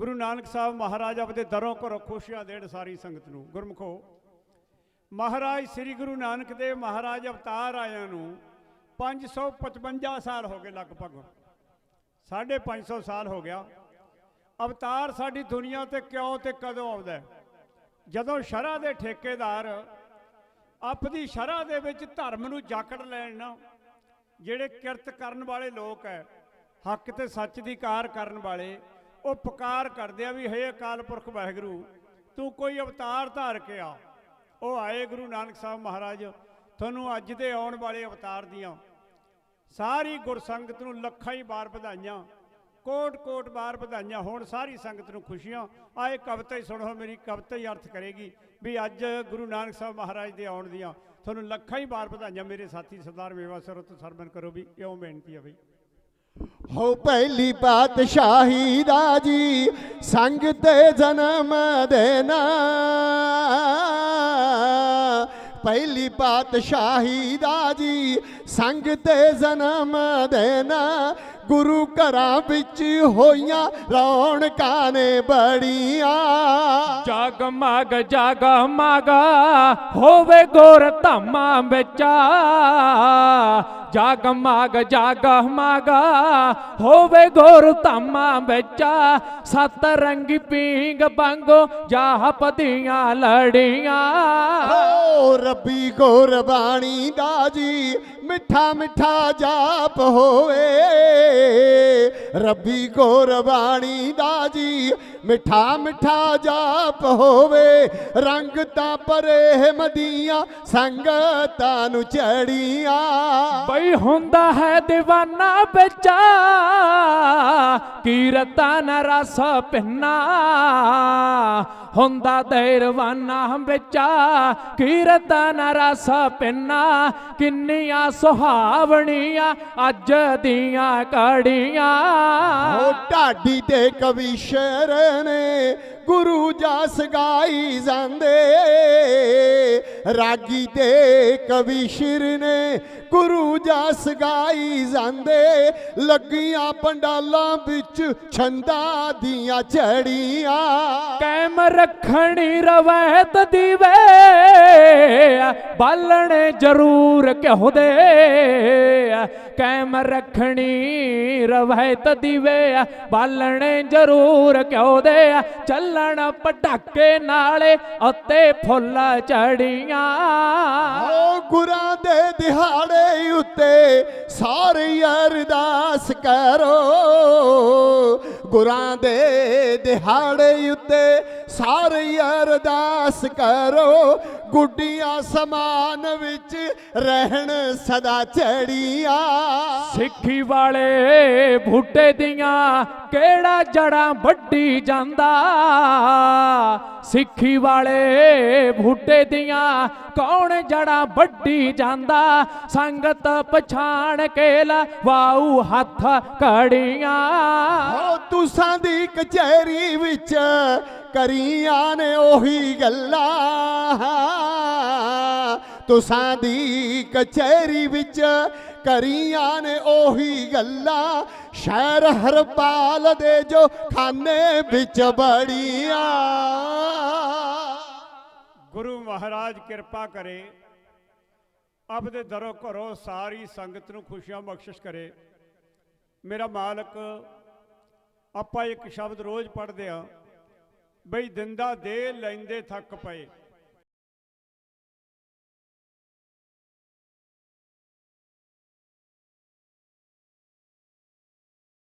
ਗੁਰੂ ਨਾਨਕ ਸਾਹਿਬ ਮਹਾਰਾਜ ਆਪਦੇ ਦਰੋਂ ਘਰੋਂ ਖੁਸ਼ੀਆਂ ਦੇਣ ਸਾਰੀ ਸੰਗਤ ਨੂੰ। ਗੁਰਮਖੋ, ਮਹਾਰਾਜ ਸ੍ਰੀ ਗੁਰੂ ਨਾਨਕ ਦੇਵ ਮਹਾਰਾਜ ਅਵਤਾਰ ਆਇਆਂ ਨੂੰ 555 ਸਾਲ ਹੋ ਗਏ ਲਗਭਗ। 550 ਸਾਲ ਹੋ ਗਿਆ। ਅਵਤਾਰ ਸਾਡੀ ਦੁਨੀਆ ਤੇ ਕਿਉਂ ਤੇ ਕਦੋਂ ਆਉਂਦਾ ਜਦੋਂ ਸ਼ਰਾ ਦੇ ਠੇਕੇਦਾਰ ਆਪਣੀ ਸ਼ਰਾ ਦੇ ਵਿੱਚ ਧਰਮ ਨੂੰ ਜਾਕੜ ਲੈਣ ਨਾ, ਜਿਹੜੇ ਕਿਰਤ ਕਰਨ ਵਾਲੇ ਲੋਕ ਹੈ, ਹੱਕ ਤੇ ਸੱਚ ਦੀ ਕਾਰ ਕਰਨ ਵਾਲੇ ਉਹ ਪੁਕਾਰ ਕਰਦੇ ਆ ਵੀ ਹੇ ਅਕਾਲ ਪੁਰਖ ਵਾਹਿਗੁਰੂ, ਤੂੰ ਕੋਈ ਅਵਤਾਰ ਧਾਰ ਕੇ ਆ। ਉਹ ਆਏ ਗੁਰੂ ਨਾਨਕ ਸਾਹਿਬ ਮਹਾਰਾਜ, ਤੁਹਾਨੂੰ ਅੱਜ ਦੇ ਆਉਣ ਵਾਲੇ ਅਵਤਾਰ ਦੀਆਂ ਸਾਰੀ ਗੁਰਸੰਗਤ ਨੂੰ ਲੱਖਾਂ ਹੀ ਬਾਰ ਵਧਾਈਆਂ ਕੋਟ ਕੋਟ ਬਾਰ ਵਧਾਈਆਂ, ਹੋਣ ਸਾਰੀ ਸੰਗਤ ਨੂੰ ਖੁਸ਼ੀਆਂ। ਆਏ ਕਵਿਤਾ ਹੀ ਸੁਣੋ, ਮੇਰੀ ਕਵਿਤਾ ਹੀ ਅਰਥ ਕਰੇਗੀ ਵੀ ਅੱਜ ਗੁਰੂ ਨਾਨਕ ਸਾਹਿਬ ਮਹਾਰਾਜ ਦੇ ਆਉਣ ਦੀਆਂ ਤੁਹਾਨੂੰ ਲੱਖਾਂ ਹੀ ਬਾਰ ਵਧਾਈਆਂ। ਮੇਰੇ ਸਾਥੀ ਸਰਦਾਰ ਮੇਵਾ ਸਰਤ ਸਰਵਨ ਕਰੋ ਵੀ, ਇਉਂ ਬੇਨਤੀ ਹੈ ਬਈ। ਹੋ ਪਹਿਲੀ ਪਾਤਸ਼ਾਹੀ ਦਾ ਜੀ ਸੰਗ ਤੇ ਜਨਮ ਦੇਣਾ। ਪਹਿਲੀ ਪਾਤਸ਼ਾਹੀ ਦਾ ਜੀ ਸੰਗ ਤੇ ਜਨਮ ਦੇਣਾ। ਗੁਰੂ ਘਰਾਂ ਵਿੱਚ ਹੋਈਆਂ ਰੌਣਕਾਂ ਨੇ ਬੜੀਆਂ। ਜਗਮਗ ਜਗਮਗ ਹੋਵੇ ਗੁਰ ਧਾਮਾਂ ਵਿੱਚ। ਜਗਮਗ ਜਗਮਗ ਹੋਵੇ ਗੁਰ ਧਾਮਾਂ ਵਿੱਚ। ਸਤ ਰੰਗੀ ਪੀਂਗ ਬੰਗੋ ਜਾਪਦੀਆਂ ਲੜੀਆਂ। ਓ ਰੱਬੀ ਗੁਰਬਾਣੀ ਦਾ ਜੀ ਮਿੱਠਾ ਮਿੱਠਾ ਜਾਪ ਹੋਵੇ। ਰੱਬੀ ਗੁਰਬਾਣੀ ਦਾ ਜੀ, ਮਿੱਠਾ ਮਿੱਠਾ ਜਾਪ ਹੋਵੇ। ਰੰਗ ਤਾਂ ਪਰੇ ਦੀਆਂ ਸੰਗਤਾਂ ਨੂੰ ਚੜੀਆਂ ਬਈ ਹੁੰਦਾ ਹੈ دیਵਾਨਾ ਬੱਚਾ ਕੀਰਤਨ ਰਸ ਪਿੰਨਾ। ਹੁੰਦਾ ਦੇਰਵਾਨਾ ਬੱਚਾ ਕੀਰਤਨ ਰਸ ਪਿੰਨਾ। ਕਿੰਨੀਆਂ ਸੁਹਾਵਣੀਆਂ ਅੱਜ ਦੀਆਂ ਕੜੀਆਂ ਉਹ ਢਾਡੀ ਤੇ ਕਵੀ ਕਵੀਸ਼ਰ ਨੇ ਗੁਰੂ ਜਸ ਗਾਈ ਜਾਂਦੇ। ਰਾਗੀ ਦੇ ਕਵੀ ਸਿਰ ਨੇ ਗੁਰੂ ਜਸ ਗਾਈ ਜਾਂਦੇ। ਲੱਗੀਆਂ ਪੰਡਾਲਾਂ ਵਿੱਚ ਛੰਦਾ ਦੀਆਂ ਝੜੀਆਂ। ਕੈਮ ਰੱਖਣੀ ਰਵੈਤ ਦੀਵੇ, ਬਾਲਣ ਜ਼ਰੂਰ ਘਿਓ ਦੇ ਕੈਮ ਰੱਖਣੀ ਰਵੈਤ ਦੀਵੇ ਬਾਲਣ ਜ਼ਰੂਰ ਘਿਓ ਦੇ ਚੱਲਣ ਪਟਾਕੇ ਨਾਲੇ ਉੱਤੇ ਫੁੱਲ ਚੜੀਆਂ। ਓ ਗੁਰਾਂ ਦੇ ਦਿਹਾੜੇ ਉੱਤੇ ਸਾਰੇ ਅਰਦਾਸ ਕਰੋ। ਗੁਰਾਂ ਦੇ ਦਿਹਾੜੇ ਉੱਤੇ ਸਾਰੀ ਅਰਦਾਸ ਕਰੋ, ਗੁੱਡੀਆਂ ਸਮਾਨ ਵਿੱਚ ਰਹਿਣ ਸਦਾ ਚੜੀਆਂ ਸਿੱਖੀ ਵਾਲੇ ਬੂਟੇ ਦੀਆਂ ਕਿਹੜਾ ਜੜਾਂ ਵੱਢੀ ਜਾਂਦਾ? ਸਿੱਖੀ ਵਾਲੇ ਬੂਟੇ ਦੀਆਂ ਕੌਣ ਜੜਾਂ ਵੱਡੀ ਜਾਂਦਾ? ਸੰਗਤ ਪਛਾਣ ਕੇ ਲਾ ਵਾਉ ਹੱਥ ਕੜੀਆਂ ਓ ਤੁਸਾਂ ਦੀ ਕਚਹਿਰੀ ਵਿੱਚ ਕਰੀਆਂ ਨੇ ਉਹੀ ਗੱਲਾਂ। ਤੁਸਾਂ ਦੀ ਕਚਹਿਰੀ ਵਿੱਚ ਕਰੀਆਂ ਨੇ ਉਹੀ ਗੱਲਾਂ। ਸ਼ਹਿਰ ਹਰਪਾਲ ਦੇ ਜੋ ਖਾਨੇ ਵਿੱਚ ਬੜੀਆਂ। ਗੁਰੂ ਮਹਾਰਾਜ ਕਿਰਪਾ ਕਰੇ, ਆਪਦੇ ਦਰੋ ਘਰੋਂ ਸਾਰੀ ਸੰਗਤ ਨੂੰ ਖੁਸ਼ੀਆਂ ਬਖਸ਼ਿਸ਼ ਕਰੇ। ਮੇਰਾ ਮਾਲਕ, ਆਪਾਂ ਇੱਕ ਸ਼ਬਦ ਰੋਜ਼ ਪੜ੍ਹਦੇ ਆ ਬਈ ਦਿੰਦਾ ਦੇ ਲੈਂਦੇ ਥੱਕ ਪਏ।